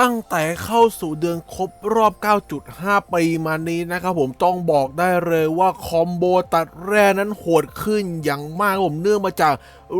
ตั้งแต่เข้าสู่เดือนครบรอบ 9.5 ปีมานี้นะครับผมต้องบอกได้เลยว่าคอมโบตัดแร่นั้นโหดขึ้นอย่างมากผมเนื่องมาจาก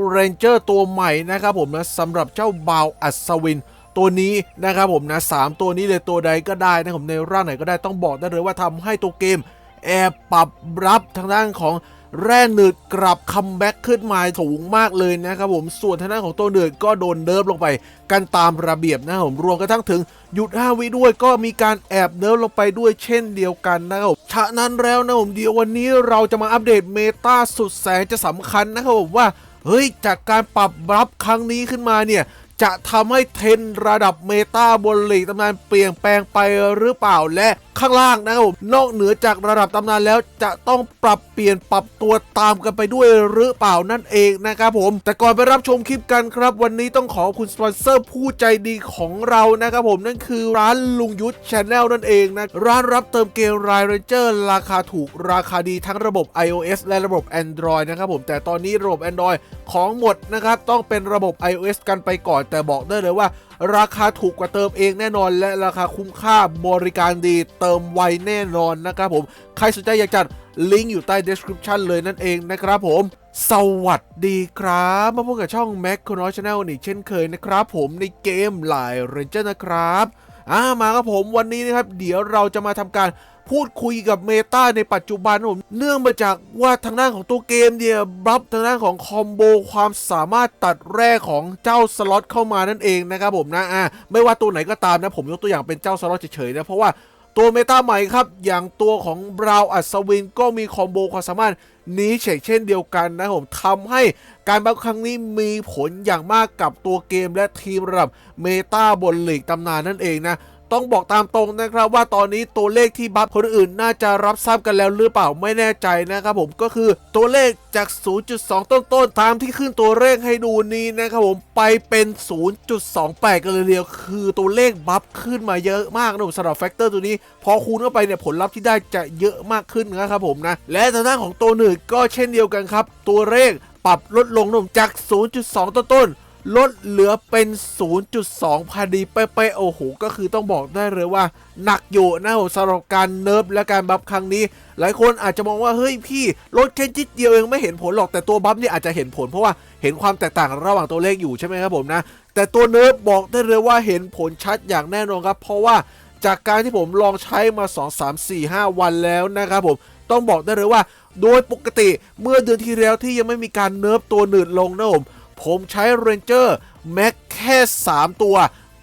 เรนเจอร์ตัวใหม่นะครับผมนะสำหรับเจ้าบาวอัศวินตัวนี้นะครับผมนะสามตัวนี้เลยตัวใดก็ได้นะผมในร่างไหนก็ได้ต้องบอกได้เลยว่าทำให้ตัวเกมแอบปรับรับทางด้านของ แร่หนืดกลับคัมแบ็กขึ้นมาสูงมากเลยนะครับผมส่วนทางด้านของตัวหนืดก็โดนเนิร์ฟลงไป กันตามระเบียบนะครับผมรวมกระทั่งถึงหยุด5วิด้วยก็มีการแอบเนิร์ฟลงไปด้วยเช่นเดียวกันนะครับผมฉะนั้นแล้วนะผมเดี๋ยววันนี้เราจะมาอัปเดตเมตาสุดแสนจะสำคัญนะครับผมว่าเฮ้ยจากการปรับรับครั้งนี้ขึ้นมาเนี่ย จะทำให้เทนระดับเมตาบนหลีกตำนานเปลี่ยนแปลงไปหรือเปล่าและข้างล่างนะครับผมนอกเหนือจากระดับตำนานแล้วจะต้องปรับเปลี่ยนปรับตัวตามกันไปด้วยหรือเปล่านั่นเองนะครับผม แต่ก่อนไปรับชมคลิปกันครับ วันนี้ต้องขอบคุณสปอนเซอร์ผู้ใจดีของเรานะครับผมนั่นคือร้านลุงยุทธชาแนลนั่นเองนะร้านรับเติมเกมรายเรนเจอร์ราคาถูกราคาดีทั้งระบบ iOS และระบบ Android นะครับผมแต่ตอนนี้ระบบ Android ของหมดนะครับต้องเป็นระบบ iOS กันไปก่อนแต่บอกได้เลยว่า ราคาถูกกว่าเติมเองแน่นอน และราคาคุ้มค่าบริการดีเติมไวแน่นอนนะครับผม ใครสนใจอยากจัดลิงก์อยู่ใต้ description เลยนั่นเองนะครับผม สวัสดีครับ มาพบกับช่อง Mac c o n o Channel นี่เช่นเคยนะครับผมในเกมหลายเรนเจอร์นะครับอ่ามาครับผมวันนี้นะครับ เดี๋ยวเราจะมาทำการ พูดคุยกับเมตาในปัจจุบันผมเนื่องมาจากว่าทางด้านของตัวเกมเนี่ยบัฟทางด้านของคอมโบความสามารถตัดแร่ของเจ้าสล็อตเข้ามานั่นเองนะครับผมนะอ่าไม่ว่าตัวไหนก็ตามนะผมยกตัวอย่างเป็นเจ้าสล็อตเฉยๆนะเพราะว่าตัวเมตาใหม่ครับ อย่างตัวของบราวอัศวินก็มีคอมโบความสามารถนี้เฉกเช่นเดียวกันนะผมทำให้การบัฟครั้งนี้มีผลอย่างมากกับตัวเกมและทีมระดับเมตาบนหลีกตำนานนั่นเองนะ ต้องบอกตามตรงนะครับ ว่าตอนนี้ตัวเลขที่บัฟคนอื่นน่าจะรับทราบกันแล้วหรือเปล่าไม่แน่ใจนะครับผมก็คือตัวเลขจาก 0.2 ต้นๆตามที่ขึ้นตัวเลขให้ดูนี้นะครับผมไปเป็น 0.28 กันเลยเดียว คือตัวเลขบัฟขึ้นมาเยอะมากนะผมสำหรับแฟกเตอร์ตัวนี้ พอคูณเข้าไปเนี่ยผลลัพธ์ที่ได้จะเยอะมากขึ้นนะครับผมนะ และทางด้านของตัวหนึ่งก็เช่นเดียวกันครับ ตัวเลขปรับลดลงนะผมจาก 0.2 ต้นๆ ลดเหลือเป็น 0.2 พอดีเป๊ะๆโอ้โห ก็คือต้องบอกได้เลยว่า หนักอยู่นะสำหรับการเนิร์ฟและการบัฟครั้งนี้ หลายคนอาจจะมองว่าเฮ้ยพี่ลดแค่จิดเดียวเองไม่เห็นผลหรอกแต่ตัวบัฟเนี่ยอาจจะเห็นผลเพราะว่าเห็นความแตกต่างระหว่างตัวเลขอยู่ใช่ไหมครับผมนะ แต่ตัวเนิร์ฟบอกได้เลยว่าเห็นผลชัดอย่างแน่นอนครับ เพราะว่าจากการที่ผมลองใช้มา 2 3 4 5 วันแล้วนะครับผมต้องบอกได้เลยว่า โดยปกติเมื่อเดือนที่แล้วที่ยังไม่มีการเนิร์ฟตัวหนืดลงนะผม ผมใช้เรนเจอร์แม็กแค่ 3 ตัว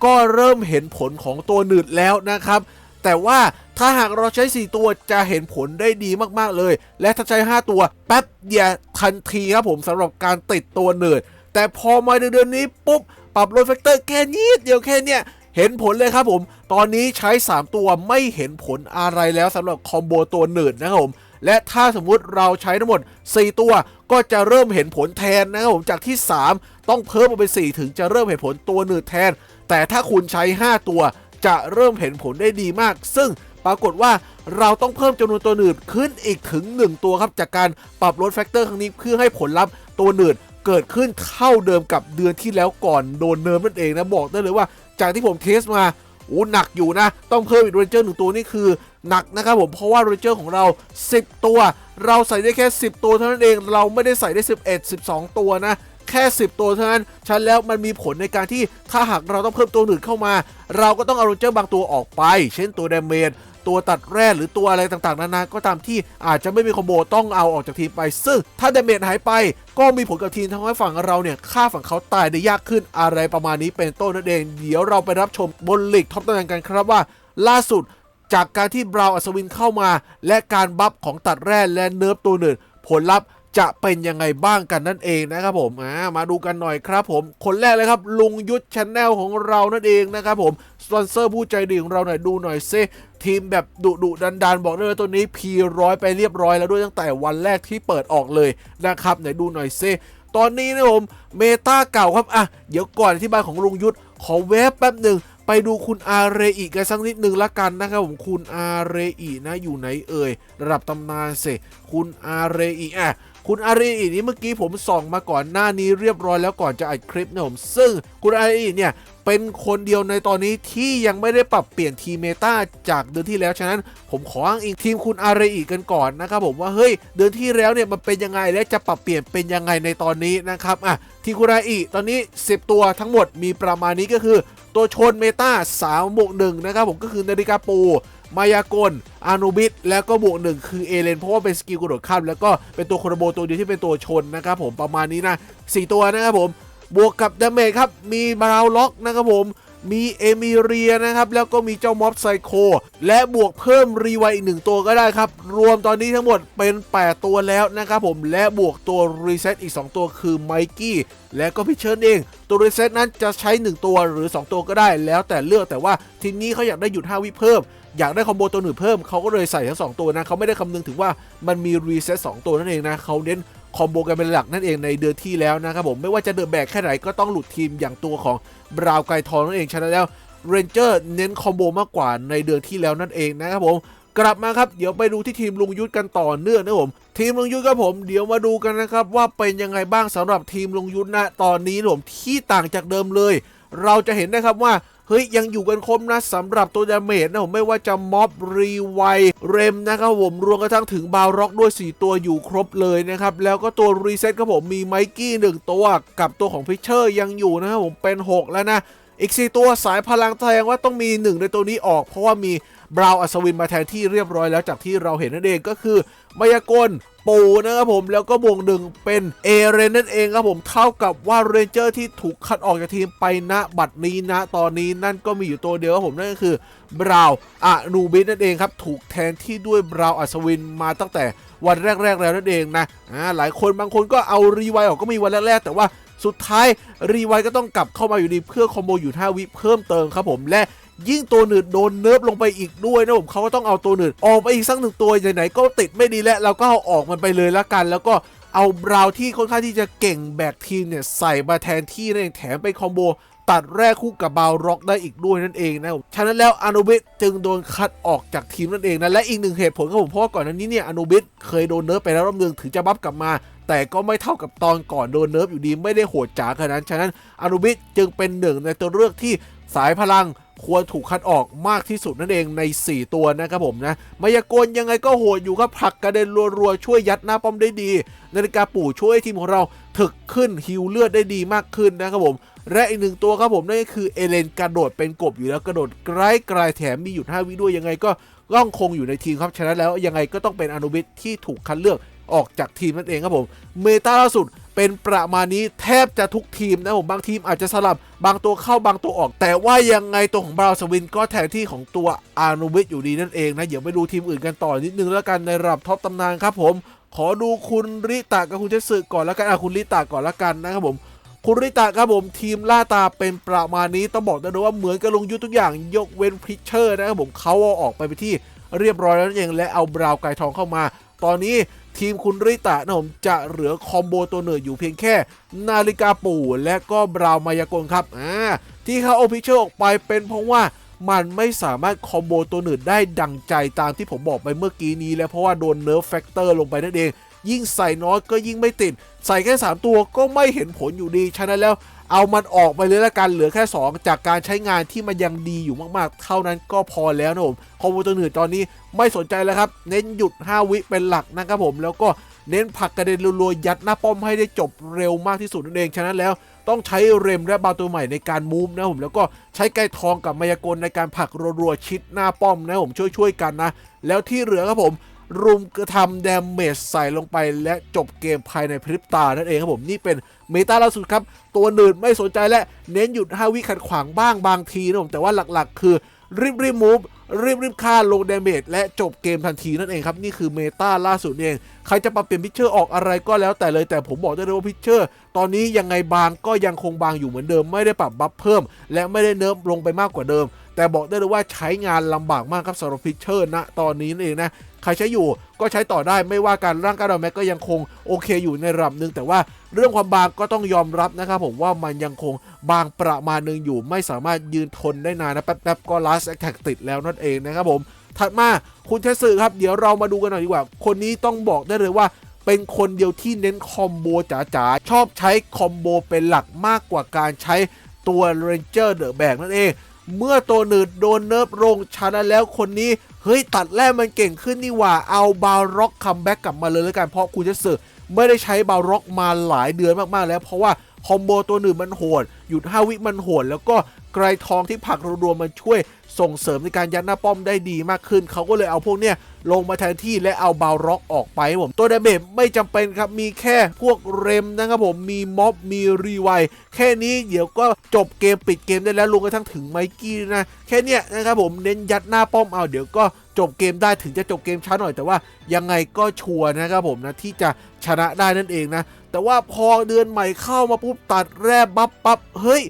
ก็เริ่มเห็นผลของตัวหนืดแล้วนะครับ แต่ว่าถ้าหากเราใช้ 4 ตัวจะเห็นผลได้ดีมากๆเลย และถ้าใช้ 5 ตัวแป๊บเดียวทันทีครับผมสำหรับการติดตัวหนืดแต่พอมาเดือนนี้ปุ๊บปรับลดแฟกเตอร์แค่นิดเดียวแค่เนี้ยเห็นผลเลยครับผม ตอนนี้ใช้ 3 ตัวไม่เห็นผลอะไรแล้วสำหรับคอมโบตัวหนืดนะครับผม และถ้าสมมุติเราใช้ทั้งหมด 4 ตัว ก็จะเริ่มเห็นผลแทนนะครับผมจากที่ 3 ต้องเพิ่มมาเป็น 4 ถึงจะเริ่มเห็นผลตัวหนืดแทน แต่ถ้าคุณใช้ 5 ตัว จะเริ่มเห็นผลได้ดีมาก ซึ่งปรากฏว่าเราต้องเพิ่มจำนวนตัวหนืดขึ้นอีกถึง 1 ตัวครับจากการปรับลดแฟกเตอร์ครั้งนี้เพื่อให้ผลลัพธ์ตัวหนืดเกิดขึ้นเท่าเดิมกับเดือนที่แล้วก่อนโดนเนิร์ฟนั่นเองนะบอกได้เลยว่าจากที่ผมเทสมา อ้หนักอยู่นะ ต้องเพิ่มอีกเรนเจอร์หนึ่งตัวนี่คือหนักนะครับผมเพราะว่าเรนเจอร์ของเรา 10 ตัว เราใส่ได้แค่ 10 ตัวเท่านั้นเอง เราไม่ได้ใส่ได้ 11 12 ตัวนะแค่ 10 ตัวเท่านั้นฉะนันแล้วมันมีผลในการที่ถ้าหากเราต้องเพิ่มตัวอื่นเข้ามา เราก็ต้องเอาเรนเจอร์บางตัวออกไป เช่นตัวเดเมจ ตัวตัดแร่หรือตัวอะไรต่างๆ นานาก็ตามที่อาจจะไม่มีคอมโบต้องเอาออกจากทีมไป ซึ่งถ้าเดเมจหายไปก็มีผลกับทีมทำให้ฝั่งเราเนี่ยฆ่าฝั่งเขาตายได้ยากขึ้นอะไรประมาณนี้เป็นต้นนั่นเอง เดี๋ยวเราไปรับชมบนลีกท็อปตำนานกันครับว่า ล่าสุดจากการที่บราวอัศวินเข้ามา และการบัฟของตัดแร่และเนิร์ฟตัวหนึ่งผลลัพธ์ จะเป็นยังไงบ้างกันนั่นเองนะครับผมอ่ามาดูกันหน่อยครับผม คนแรกเลยครับ ลุงยุทธชแนลของเรานั่นเองนะครับผมสปอนเซอร์ผู้ใจดีของเราหน่อยดูหน่อยซิทีมแบบดุดุดันดันบอกได้เลยตัวนี้พีร้อยไปเรียบร้อยแล้วด้วยตั้งแต่วันแรกที่เปิดออกเลยนะครับไหนดูหน่อยซิตอนนี้นะผมเมตาเก่าครับอะเดี๋ยวก่อนอธิบายของลุงยุทธขอเวฟแป๊บหนึ่งไปดูคุณอาเรอิกันสักนิดหนึ่งละกันนะครับผมคุณอาเรอินะอยู่ไหนเอ่ยระดับตำนานเสคุณอาเรอิอะ คุณอารีอีนี่เมื่อกี้ผมส่องมาก่อนหน้านี้เรียบร้อยแล้วก่อนจะอัดคลิปนะผมซึ่งคุณอารีอีเนี่ยเป็นคนเดียวในตอนนี้ที่ยังไม่ได้ปรับเปลี่ยนทีเมตาจากเดือนที่แล้ว ฉะนั้นผมขออ้างอิงทีมคุณอารีอีกันก่อนนะครับผมว่าเฮ้ยเดือนที่แล้วเนี่ยมันเป็นยังไงและจะปรับเปลี่ยนเป็นยังไงในตอนนี้นะครับอะทีคุณอารีอีตอนนี้ 10 ตัวทั้งหมดมีประมาณนี้ก็คือ ตัวชนเมตา3บวก1นะครับผมก็คือนาฬิกาปู มายากลอานุบิสแล้วก็บวกหนึ่งคือเอเลนเพราะว่าเป็นสกิลกระโดดข้ามแล้วก็เป็นตัวโคโรโบตัวเดียวที่เป็นตัวชนนะครับผมประมาณนี้นะ4ตัวนะครับผมบวกกับดาเมจครับมีบราวล็อกนะครับผมมีเอมิเรียนะครับ แล้วก็มีเจ้าม็อบไซโค และบวกเพิ่มรีไวอีกหนึ่งตัวก็ได้ครับ รวมตอนนี้ทั้งหมดเป็น 8 ตัวแล้วนะครับผมและบวกตัวรีเซ็ตอีก 2 ตัวคือไมกี้และก็พิเชิญเอง ตัวรีเซ็ตนั้นจะใช้ 1 ตัวหรือ 2 ตัวก็ได้แล้วแต่เลือกแต่ว่าทีนี้เขาอยากได้หยุด 5 วิเพิ่ม อยากได้คอมโบตัวหนึ่งเพิ่มเขาก็เลยใส่ทั้งสองตัวนะเขาไม่ได้คำนึงถึงว่ามันมีรีเซ็ตสองตัวนั่นเองนะเขาเน้นคอมโบกันเป็นหลักนั่นเองในเดือนที่แล้วนะครับผมไม่ว่าจะเดินแบกแค่ไหนก็ต้องหลุดทีมอย่างตัวของบราวไกทองนั่นเองฉะนั้นแล้วเรนเจอร์เน้นคอมโบมากกว่าในเดือนที่แล้วนั่นเองนะครับผมกลับมาครับเดี๋ยวไปดูที่ทีมลุงยุทธกันต่อเนื่องนะครับผมทีมลุงยุทธครับผมเดี๋ยวมาดูกันนะครับว่าเป็นยังไงบ้างสำหรับทีมลุงยุทธนะตอนนี้นะผมที่ต่างจากเดิมเลย เราจะเห็นได้ครับว่า เฮ้ยยังอยู่กันครบนะสำหรับตัวดาเมจนะผมไม่ว่าจะม็อบรีไวเรมนะครับผมรวมกระทั่งถึงบาวร็อกด้วย 4 ตัวอยู่ครบเลยนะครับ แล้วก็ตัวรีเซ็ตครับผมมีไมกี้1ตัวกับตัวของพิชเชอร์ยังอยู่นะครับผมเป็น 6 แล้วนะอีก 4 ตัวสายพลังแสดงว่าต้องมี 1 ในตัวนี้ออก เพราะว่ามีบราวอัศวินมาแทนที่เรียบร้อยแล้วจากที่เราเห็นนั่นเองก็คือมายากล ปูนะครับผมแล้วก็บวกหนึ่งเป็นเอเรนนั่นเองครับผมเท่ากับว่าเรนเจอร์ที่ถูกคัดออกจากทีมไปณบัดนี้นะตอนนี้นั่นก็มีอยู่ตัวเดียวครับผมนั่นก็คือบราวอะนูบิสนั่นเองครับถูกแทนที่ด้วยบราวอัศวินมาตั้งแต่วันแรก ๆ แล้วนั่นเองนะอ่าหลายคนบางคนก็เอารีไวออกก็มีวันแรกๆแต่ว่าสุดท้ายรีไวก็ต้องกลับเข้ามาอยู่ดีเพื่อคอมโบอยู่5วิเพิ่มเติมครับผมและ ยิ่งตัวหนืดโดนเนิร์ฟลงไปอีกด้วยนะผมเขาก็ต้องเอาตัวหนืดออกไปอีกสักหนึ่งตัวไหนๆก็ติดไม่ดีแล้วเราก็เอาออกมันไปเลยละกัน แล้วก็เอาบราวที่ค่อนข้างที่จะเก่งแบกทีมเนี่ยใส่มาแทนที่นั่นเองแถมไปคอมโบตัดแรกคู่กับบาวร็อกได้อีกด้วยนั่นเองนะผมฉะนั้นแล้วอนุบิสจึงโดนคัดออกจากทีมนั่นเองนะและอีกหนึ่งเหตุผลครับผมเพราะว่าก่อนหน้านี้เนี่ยอนุบิสเคยโดนเนิร์ฟไปแล้วรอบนึงถึงจะบัฟกลับมา แต่ก็ไม่เท่ากับตอนก่อนโดนเนิร์ฟอยู่ดีไม่ได้โหดจ๋าขนาดนั้นฉะนั้นอนุบิสจึงเป็นหนึ่งในตัวเลือกที่สายพลัง ควรถูกคัดออกมากที่สุดนั่นเองใน 4 ตัวนะครับผมนะมายากลยังไงก็โหดอยู่ครับผลักกระเด็นรัวๆช่วยยัดหน้าป้อมได้ดี นาฬิกาปู่ช่วยทีมของเราถึกขึ้นฮิวเลือดได้ดีมากขึ้นนะครับผมและอีกหนึ่งตัวครับผมนั่นก็คือเอเลนกระโดดเป็นกบอยู่แล้วกระโดดไกลไกลแถมมีหยุด5วิด้วยยังไงก็ร่องคงอยู่ในทีมครับฉะนั้นแล้วยังไงก็ต้องเป็นอนุบิสที่ถูกคัดเลือกออกจากทีมนั่นเองครับผม เมตาล่าสุด เป็นประมาณนี้แทบจะทุกทีมนะผมบางทีมอาจจะสลับบางตัวเข้าบางตัวออก แต่ว่ายังไงตัวของบราวน์สวินก็แทนที่ของตัวอานุบิสอยู่ดีนั่นเองนะเดี๋ยวไปดูทีมอื่นกันต่อนิดนึงแล้วกันในระดับท็อปตำนานครับผม ขอดูคุณริตะกับคุณเจสึก่อนแล้วกันอะคุณริตะก่อนแล้วกันนะครับผมคุณริตะครับผมทีมล่าตาเป็นประมาณนี้ต้องบอกได้เลยว่าเหมือนกับลงยุทธทุกอย่างยกเว้นพิชเชอร์นะครับผมเขาเอาออกไปไปที่เรียบร้อยแล้วนั่นเองและเอาบราวน์ไก่ทองเข้ามา ตอนนี้ทีมคุณริตะนะผมจะเหลือคอมโบตัวเหนืออยู่เพียงแค่ นาฬิกาปู่และก็บราวมายากลครับอ่าที่เขาเอาพิชเชอร์ออกไปเป็นเพราะว่ามันไม่สามารถคอมโบตัวหนืดได้ดังใจตามที่ผมบอกไปเมื่อกี้นี้ แล้วเพราะว่าโดนเนิร์ฟแฟกเตอร์ลงไปนั่นเอง ยิ่งใส่น้อยก็ยิ่งไม่ติด ใส่แค่ 3 ตัวก็ไม่เห็นผลอยู่ดี ฉะนั้นแล้ว เอามันออกไปเลยละกันเหลือแค่ 2 จากการใช้งานที่มันยังดีอยู่มากๆ เท่านั้นก็พอแล้วนะผมคอมโบตัวหนืดตอนนี้ไม่สนใจแล้วครับ เน้นหยุด 5 วิเป็นหลักนะครับผม แล้วก็เน้นผักกระเด็นรัวๆยัดหน้าป้อมให้ได้จบเร็วมากที่สุดนั่นเองฉะนั้นแล้วต้องใช้เรมและบาตัวใหม่ในการมูฟนะผมแล้วก็ใช้ไกรทองกับมายากลในการผักรัวๆชิดหน้าป้อมนะผมช่วยๆกันนะ แล้วที่เหลือครับผม รุมกระทำแดมเมจใส่ลงไปและจบเกมภายในพริบตานั่นเองครับผมนี่เป็นเมตาล่าสุดครับ ตัวหนืดไม่สนใจและเน้นหยุด5วิขัดขวางบ้างบางทีนะผมแต่ว่าหลักๆ คือรีบรีบมูฟรีบรีบฆ่าลงดาเมจและจบเกมทันทีนั่นเองครับ นี่คือเมตาล่าสุดเอง ใครจะปรับเปลี่ยนพิเชอร์ออกอะไรก็แล้วแต่เลยแต่ผมบอกได้เลยว่าพิเชอร์ ตอนนี้ยังไงบางก็ยังคงบางอยู่เหมือนเดิม ไม่ได้ปรับบัฟเพิ่ม และไม่ได้เนิร์ฟลงไปมากกว่าเดิม แต่บอกได้เลยว่าใช้งานลำบากมากครับสำหรับพิเชอร์ณตอนนี้นั่นเองนะ ครใช้อยู่ก็ใช้ต่อได้ไม่ว่าการร่างกายเราแม็กก็ยังคงโอเคอยู่ในระดับหนึ่งแต่ว่าเรื่องความบางก็ต้องยอมรับนะครับผมว่ามันยังคงบางประมาณหนึ่งอยู่ ไม่สามารถยืนทนได้นานนะแป๊บๆก็ last attack ติดแล้วนั่นเองนะครับผมถัดมาคุณเทสึครับ เดี๋ยวเรามาดูกันหน่อยดีกว่า คนนี้ต้องบอกได้เลยว่า เป็นคนเดียวที่เน้นคอมโบจ๋าๆ ชอบใช้คอมโบเป็นหลักมากกว่าการใช้ตัวเรนเจอร์เดอะแบกนั่นเอง เมื่อตัวหนืดโดนเนิร์ฟลงชนะแล้วคนนี้ เฮ้ยตัดแรกมันเก่งขึ้นนี่หว่าเอาบาร็อกคัมแบ็กกลับมาเลยแล้วกันเพราะคุณจะสึไม่ได้ใช้บาร็อกมาหลายเดือนมากๆแล้ว เพราะว่าคอมโบตัวหนึ่งมันโหด หยุด5วิมันโหด แล้วก็ไกรทองที่ผักรวมๆมันช่วยส่งเสริมในการยัดหน้าป้อมได้ดีมากขึ้น เขาก็เลยเอาพวกเนี้ยลงมาแทนที่และเอาบาร็อกออกไปผม ตัวดาเมจไม่จำเป็นครับ มีแค่พวกเรมนะครับผม มีม็อบ มีรีไวแค่นี้เดี๋ยวก็จบเกมปิดเกมได้แล้วลงกระทั่งถึงไมกี้นะ แค่เนี้ยนะครับผมเน้นยัดหน้าป้อมเอาเดี๋ยวก็ จบเกมได้ถึงจะจบเกมช้าหน่อยแต่ว่ายังไงก็ชัวร์นะครับผมนะที่จะชนะได้นั่นเองนะ แต่ว่าพอเดือนใหม่เข้ามาปุ๊บตัดแร่บัฟปั๊บเฮ้ย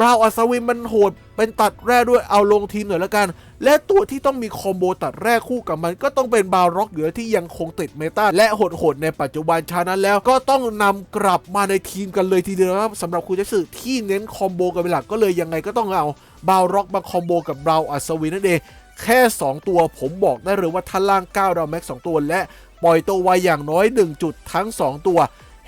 บราวอัศวินมันโหด เป็นตัดแร่ด้วยเอาลงทีมหน่อยละกัน และตัวที่ต้องมีคอมโบตัดแร่คู่กับมันก็ต้องเป็นบาวร็อกอยู่แล้วที่ยังคงติดเมตาและโหดๆในปัจจุบันฉะนั้นแล้วก็ต้องนำกลับมาในทีมกันเลยทีเดียวครับสำหรับคุณเจสึที่เน้นคอมโบกันเป็นหลักก็เลยยังไงก็ต้องเอาบาวร็อกมาคอมโบกับบราวอัศวินนั่นเอง แค่ 2 ตัวผมบอกได้เลยว่าท่านล่าง9ดาวแม็ก2ตัว และปล่อยตัวไวอย่างน้อย 1 จุดทั้ง 2 ตัว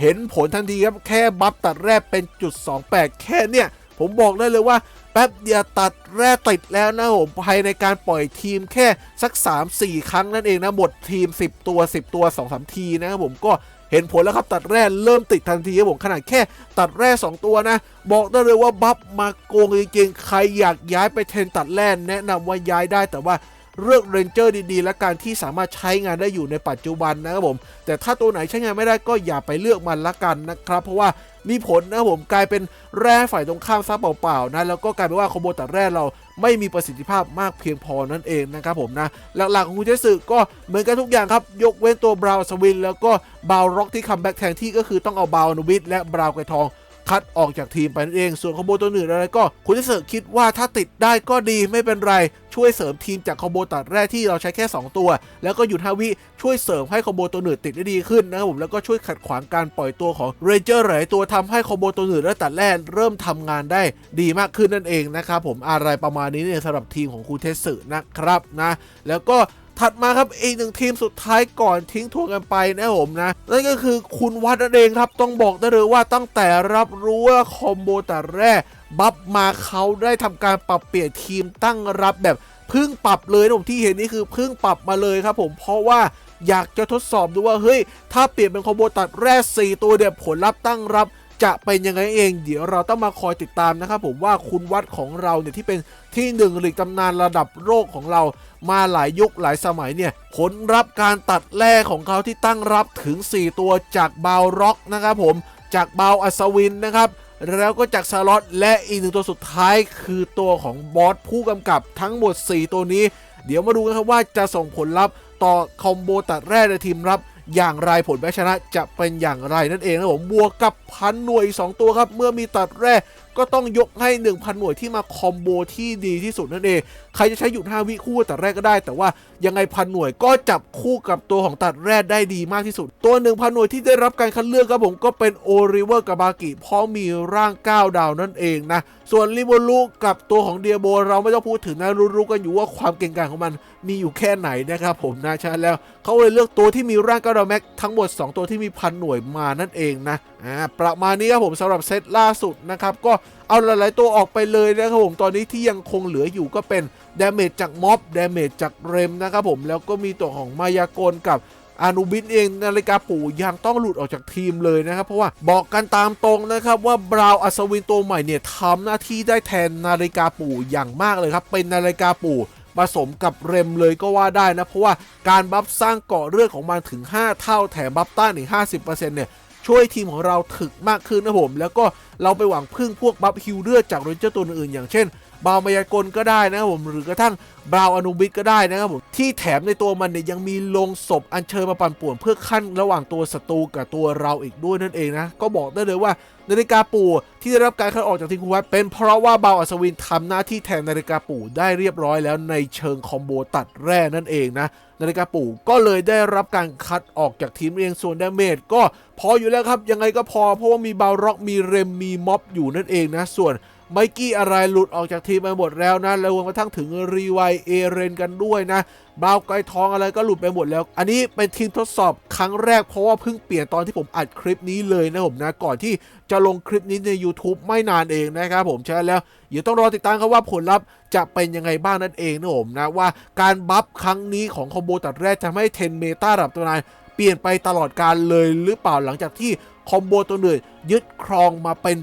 เห็นผลทันทีครับ แค่บัฟตัดแรกเป็นจุด28 แค่เนี่ย ผมบอกได้เลยว่าแป๊บเดียวตัดแร่ติดแล้วนะผมภายในการปล่อยทีมแค่สัก 3-4 ครั้งนั่นเองนะหมดทีม 10 ตัว 10 ตัว 2-3 ทีนะครับผมก็ เห็นผลแล้วครับตัดแร่เริ่มติดทันทีครับผมขนาดแค่ตัดแร่ 2 ตัวนะ บอกได้เลยว่าบัฟมาโกงจริงๆใครอยากย้ายไปเทนตัดแร่แนะนำว่าย้ายได้แต่ว่า เลือกเรนเจอร์ดีๆ และการที่สามารถใช้งานได้อยู่ในปัจจุบันนะครับผม แต่ถ้าตัวไหนใช้งานไม่ได้ก็อย่าไปเลือกมันละกันนะครับ เพราะว่ามีผลนะครับผมกลายเป็นแร่ฝ่ายตรงข้ามซะเปล่าๆนะแล้วก็กลายเป็นว่าคอมโบตัดแร่เราไม่มีประสิทธิภาพมากเพียงพอนั่นเองนะครับผมนะ หลักๆของคุณเจสึก็เหมือนกันทุกอย่างครับ ยกเว้นตัวบราวสวิน แล้วก็บราวน์ร็อกที่คัมแบ็กแทนที่ก็คือต้องเอาบราวน์นวิทและบราวน์ไกทอง คัดออกจากทีมไปนั่นเอง ส่วนคอมโบตัวอื่นอะไรก็คุณจะเสริมคิดว่าถ้าติดได้ก็ดีไม่เป็นไร ช่วยเสริมทีมจากคอมโบตัดแรกที่เราใช้แค่ 2 ตัว แล้วก็หยุดฮาวิช่วยเสริมให้คอมโบตัวอื่นติดได้ดีขึ้นนะครับผมแล้วก็ช่วยขัดขวางการปล่อยตัวของเรเจอร์หลายตัวทำให้คอมโบตัวอื่นและตัดแรกเริ่มทำงานได้ดีมากขึ้นนั่นเองนะครับผมอะไรประมาณนี้เนี่ยสำหรับทีมของคุณเทสึนะครับนะแล้วก็ ถัดมาครับอีกหนึ่งทีมสุดท้ายก่อนทิ้งทวนกันไปนะผมนะนั่นก็คือคุณวัดนั่นเองครับต้องบอกได้เลยว่าตั้งแต่รับรู้ว่าคอมโบแต่แรก บัฟมาเขาได้ทำการปรับเปลี่ยนทีมตั้งรับแบบเพึ่งปรับเลยนะผมที่เห็นนี่คือเพึ่งปรับมาเลยครับผมเพราะว่าอยากจะทดสอบดูว่าเฮ้ยถ้าเปลี่ยนเป็นคอมโบตัดแรก 4 ตัวเดียวผลลัพธ์ตั้งรับ จะเป็นยังไงเอง เดี๋ยวเราต้องมาคอยติดตามนะครับผมว่าคุณวัดของเราเนี่ยที่เป็นที่หนึ่งหลีกตำนานระดับโลกของเรา มาหลายยุคหลายสมัยเนี่ยผลรับการตัดแร่ของเขาที่ตั้งรับถึง 4 ตัวจากบาวร็อกนะครับผมจากบาวอัศวินนะครับแล้วก็จากสล็อตและอีกหนึ่งตัวสุดท้ายคือตัวของบอสผู้กำกับทั้งหมด 4 ตัวนี้ เดี๋ยวมาดูกันครับว่าจะส่งผลลัพธ์ต่อคอมโบตัดแร่ในทีมรับ อย่างไรผลแพ้ชนะจะเป็นอย่างไรนั่นเองนะผมบวกกับพันหน่วยอีกสองตัวครับ เมื่อมีตัดแร่ ก็ต้องยกให้ 1,000 หน่วยที่มาคอมโบที่ดีที่สุดนั่นเอง ใครจะใช้หยุด 5 วิคู่ตัดแร่ก็ได้ แต่ว่ายังไงพันหน่วยก็จับคู่กับตัวของตัดแร่ได้ดีมากที่สุด ตัว 1,000 หน่วยที่ได้รับการคัดเลือกครับผมก็เป็นโอริเวอร์กาบากิเพราะมีร่าง 9 ดาวนั่นเองนะ ส่วนริโบลูกับตัวของเดียโบเราไม่ต้องพูดถึงนะรู้ๆกันอยู่ว่าความเก่งกาจของมันมีอยู่แค่ไหนนะครับผมนะฉะนั้นแล้วเขาเลยเลือกตัวที่มีร่าง9ดาวแม็กทั้งหมด 2 ตัวที่มีพันหน่วยมานั่นเองนะอ่าประมาณนี้ครับผมสำหรับเซตล่าสุดนะครับก็เอาหลาย ๆ ตัวออกไปเลยนะครับผมตอนนี้ที่ยังคงเหลืออยู่ก็เป็นดาเมจจากม็อบดาเมจจากเรมนะครับผมแล้วก็มีตัวของมายากลกับอานุบินเองนาฬิกาปู่ยังต้องหลุดออกจากทีมเลยนะครับ เพราะว่าบอกกันตามตรงนะครับว่าบราวน์อัศวินตัวใหม่เนี่ยทำหน้าที่ได้แทนนาฬิกาปู่อย่างมากเลยครับ เป็นนาฬิกาปู่ผสมกับเรมเลยก็ว่าได้นะเพราะว่าการบัฟสร้างเกาะเลือดของมันถึง 5 เท่าแถมบัฟต้านอีก 50%เนี่ยช่วยทีมของเราถึกมากขึ้นนะผม แล้วก็เราไปหวังพึ่งพวกบัฟฮิลเลือดจากเรนเจอร์ตัวอื่นๆอย่างเช่นบาวมายากลก็ได้นะครับผมหรือกระทั่งบราวอนุบิตก็ได้นะครับผมที่แถมในตัวมันเนี่ยยังมีลงศพอัญเชิญมาปั่นป่วนเพื่อขั้นระหว่างตัวศัตรูกับตัวเราอีกด้วยนั่นเองนะ ก็บอกได้เลยว่านาฬิกาปู่ที่ได้รับการคัดออกจากทีมคุวัดเป็นเพราะว่าบาวอัศวินทำหน้าที่แทนนาฬิกาปู่ได้เรียบร้อยแล้วในเชิงคอมโบตัดแร่นั่นเองนะนาฬิกาปู่ก็เลยได้รับการคัดออกจากทีมเองส่วนดาเมจก็พออยู่แล้วครับยังไงก็พอเพราะว่ามีบาวร็อกมีเรมมีม็อบอยู่นั่นเองนะ ส่วนไมกี้อะไรหลุดออกจากทีมไปหมดแล้วนะแล้วรวมกระทั่งถึงรีไวเอเรนกันด้วยนะบาวไกทองอะไรก็หลุดไปหมดแล้ว อันนี้เป็นทีมทดสอบครั้งแรกเพราะว่าเพิ่งเปลี่ยนตอนที่ผมอัดคลิปนี้เลยนะผมนะ ก่อนที่จะลงคลิปนี้ใน YouTube ไม่นานเองนะครับผมใช่แล้วเดี๋ยวต้องรอติดตามครับว่าผลลัพธ์จะเป็นยังไงบ้างนั่นเองนะผมนะว่าการบัฟครั้งนี้ของคอมโบตัดแรกทำให้เทนเมตาระดับตัวนายเปลี่ยนไปตลอดการเลยหรือเปล่าหลังจากที่ คอมโบตัวอื่นยึดครองมาเป็น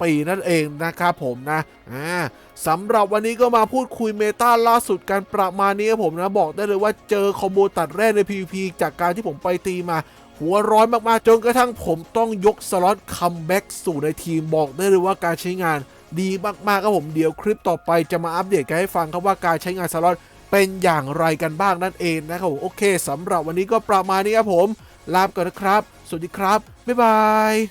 ปีๆนั่นเองนะครับผมนะอ่าสำหรับวันนี้ก็มาพูดคุยเมตาล่าสุดกันประมาณนี้ครับผมนะบอกได้เลยว่าเจอคอมโบตัดแรกใน PVP จากการที่ผมไปตีมาหัวร้อนมากๆ จนกระทั่งผมต้องยกสล็อตคัมแบ็กสู่ในทีมบอกได้เลยว่าการใช้งานดีมากๆครับผมเดี๋ยวคลิปต่อไปจะมาอัปเดตกันให้ฟังครับว่าการใช้งานสล็อตเป็นอย่างไรกันบ้างนั่นเองนะครับผมโอเคสำหรับวันนี้ก็ประมาณนี้ครับผม ลาไปก่อนนะครับ สวัสดีครับ บ๊ายบาย